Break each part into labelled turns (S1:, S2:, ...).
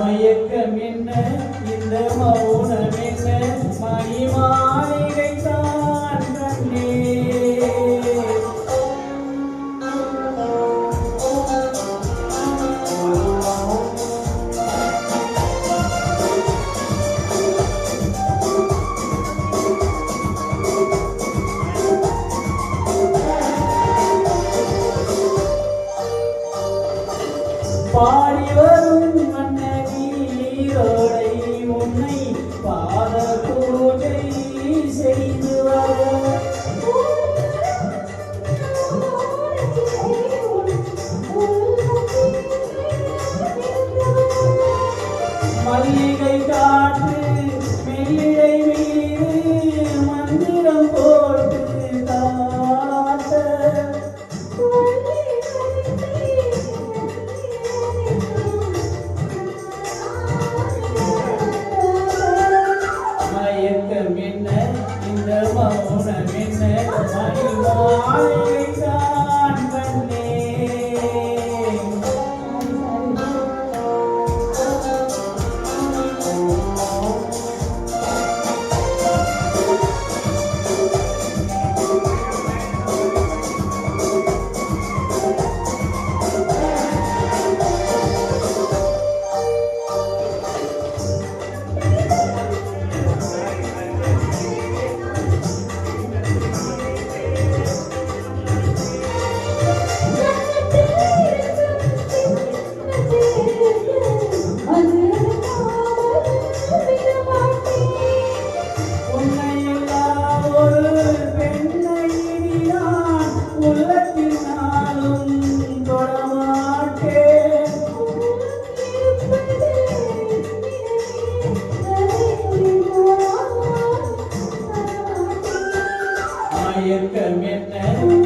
S1: மயக்கம் என்ன இந்த மௌனம் என்ன மணி பாடி வரும் மன்னீரோடை உன்னை பாத ஏக்கம் என்ன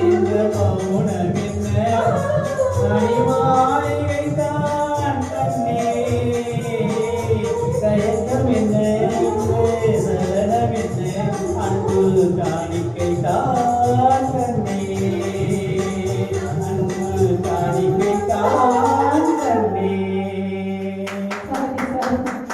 S1: இந்த மௌனம் என்ன தாய் மாலை வைத்தார்